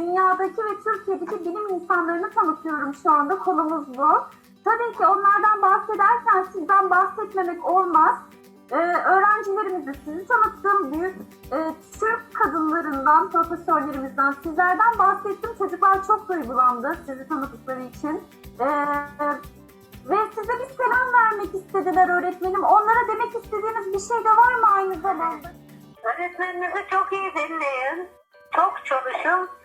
dünyadaki ve Türkiye'deki bilim insanlarını tanıtıyorum şu anda. Konumuz bu. Tabii ki onlardan bahsederken sizden bahsetmemek olmaz. Ee, öğrencilerimizi sizi tanıttım. Büyük e, Türk kadınlarından, profesörlerimizden, sizlerden bahsettim. Çocuklar çok duygulandı sizi tanıdıkları için. Ee, ve size bir selam vermek istediler öğretmenim. Onlara demek istediğiniz bir şey de var mı aynı zamanda? Öğretmeninizi çok iyi dinleyin. Çok çalışın.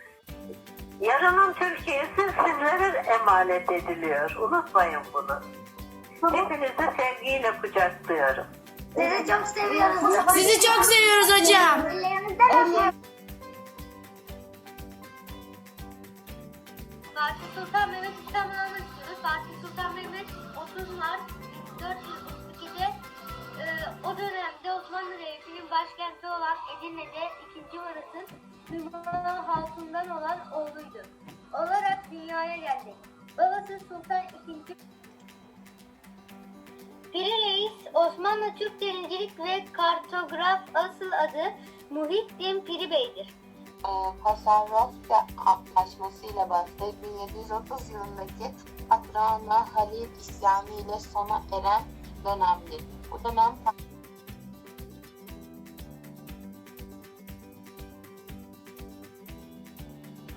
Yarının Türkiye'si sizlere emanet ediliyor. Unutmayın bunu. Hepinizi sevgiyle kucaklıyorum. Sizi çok seviyoruz. Sizi çok seviyoruz hocam. Fatih Sultan Mehmet İstanbul'u anlatıyoruz. Fatih Sultan Mehmet 30 Mart 1432'de e, o dönemde Osmanlı Devleti'nin başkenti olan Edirne'de 2. Murat'ın Hürmanlı halkından Osmanlı Türk Denizcilik ve Kartograf asıl adı Muhittin Piri Bey'dir. Pasarofya Antlaşması ile başlayıp 1730 yılındaki Adrana Halil isyanı ile sona eren dönemdir. Bu dönem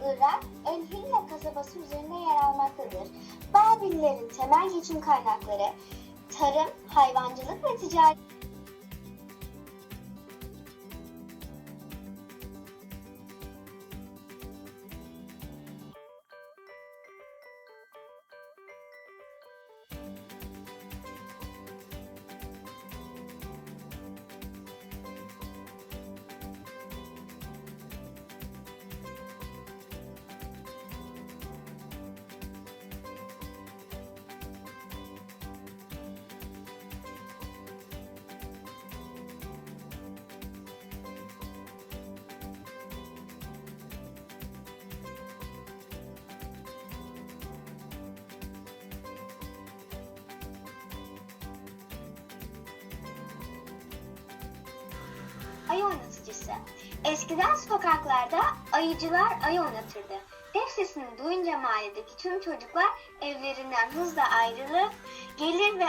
Irak, El Hilla kasabası üzerinde yer almaktadır. Babillerin temel geçim kaynakları tarım, hayvancılık ve ticaret. Ayı oynatıcısı. Eskiden sokaklarda ayıcılar ayı oynatırdı. Def sesini duyunca mahalledeki tüm çocuklar evlerinden hızla ayrılır, gelir ve